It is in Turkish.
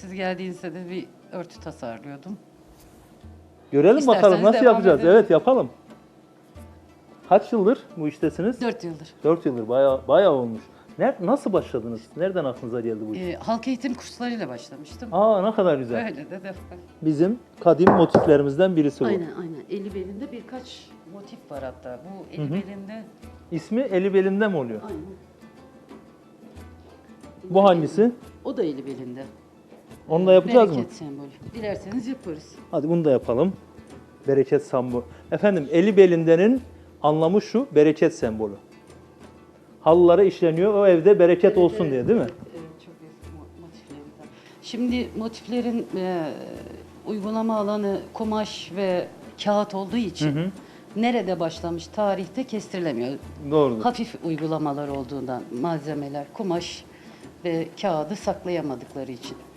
Siz geldiğinizde de bir örtü tasarlıyordum. Görelim İsterseniz bakalım nasıl devam yapacağız. edelim. Evet yapalım. Kaç yıldır bu iştesiniz? 4 yıldır. 4 yıldır bayağı bayağı olmuş. Ne, nasıl başladınız? Nereden aklınıza geldi bu iş? Ee, halk eğitim kurslarıyla başlamıştım. Aa ne kadar güzel. Öyle de de. Bizim kadim motiflerimizden birisi bu. Aynen aynen. Eli belinde birkaç motif var hatta. Bu eli belinde. İsmi eli belinde mi oluyor? Aynen. Bu hangisi? O da eli belinde. Onu da yapacağız mı? Bereket sembolü. Dilerseniz yaparız. Hadi bunu da yapalım. Bereket sembolü. Efendim eli belindenin anlamı şu, bereket sembolü. Halılara işleniyor, o evde bereket olsun Evet, diye değil mi? Evet, evet, çok eski mo-. Şimdi motiflerin e, uygulama alanı kumaş ve kağıt olduğu için nerede başlamış tarihte kestirilemiyor. Doğrudur. Hafif uygulamalar olduğundan malzemeler, kumaş ve kağıdı saklayamadıkları için.